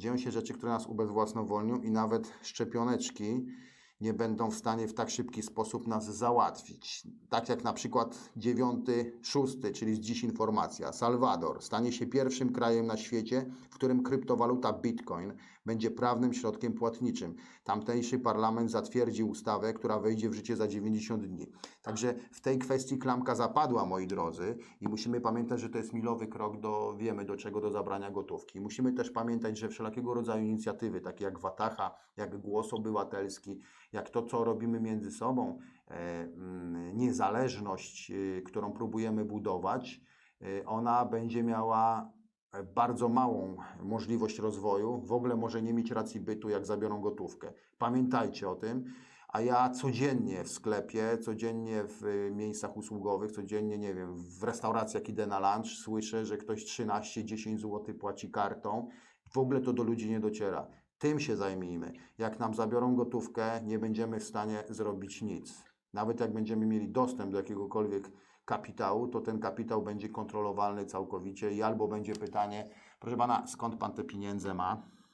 dzieją się rzeczy, które nas ubezwłasnowolnią i nawet szczepioneczki nie będą w stanie w tak szybki sposób nas załatwić. Tak jak na przykład 9-6, czyli z dziś informacja. Salwador stanie się pierwszym krajem na świecie, w którym kryptowaluta Bitcoin będzie prawnym środkiem płatniczym. Tamtejszy parlament zatwierdził ustawę, która wejdzie w życie za 90 dni. Także w tej kwestii klamka zapadła, moi drodzy, i musimy pamiętać, że to jest milowy krok do, wiemy do czego, do zabrania gotówki. Musimy też pamiętać, że wszelkiego rodzaju inicjatywy, takie jak Wataha, jak Głos Obywatelski, jak to, co robimy między sobą, e, mm, niezależność, e, którą próbujemy budować, e, ona będzie miała bardzo małą możliwość rozwoju, w ogóle może nie mieć racji bytu, jak zabiorą gotówkę. Pamiętajcie o tym. A ja codziennie w sklepie, codziennie w y, miejscach usługowych, codziennie, nie wiem, w restauracji, jak idę na lunch, słyszę, że ktoś 13-10 zł płaci kartą. W ogóle to do ludzi nie dociera. Tym się zajmijmy. Jak nam zabiorą gotówkę, nie będziemy w stanie zrobić nic. Nawet jak będziemy mieli dostęp do jakiegokolwiek kapitału, to ten kapitał będzie kontrolowalny całkowicie i albo będzie pytanie, proszę pana, skąd pan te pieniądze ma?